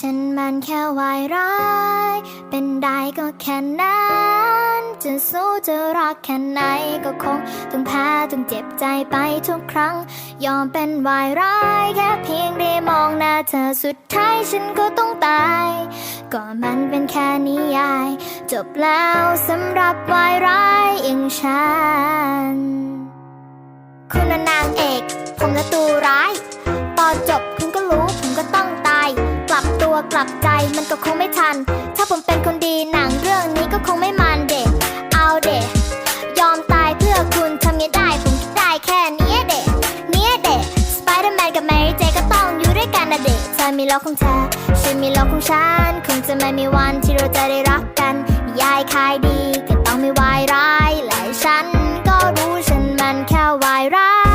ฉันมันแค่วายร้าย เป็นได้ก็แค่นั้น จะสู้จะรักแค่ไหนก็คง ต้องแพ้ต้องเจ็บใจไปทุกครั้ง ยอมเป็นวายร้ายแค่เพียงได้มองหน้าเธอสุดท้ายฉันก็ต้องตาย ก็มันเป็นแค่นิยาย จบแล้วสำหรับวายร้ายอย่างฉัน คุณนางเอก ผมน่ะตัวร้าย ตอนจบคุณก็รู้ ตัวกลับใจมันก็คงไม่ทัน ถ้าผมเป็นคนดีหนังเรื่องนี้ก็คงไม่มันเด็กเอาเด็กยอมตายเพื่อคุณทำไงได้ผมคิดได้แค่นี้เด็กเนี้ยเด็กสไปเดอร์แมนกับแมรี่เจก็ต้องอยู่ด้วยกันนะเด็กเธอมีโลกของเธอฉันมีโลกของฉันคงจะไม่มีวันที่เราจะได้รักกันยายขายดีก็ต้องไม่วายร้ายและฉันก็รู้ฉันมันแค่วายร้าย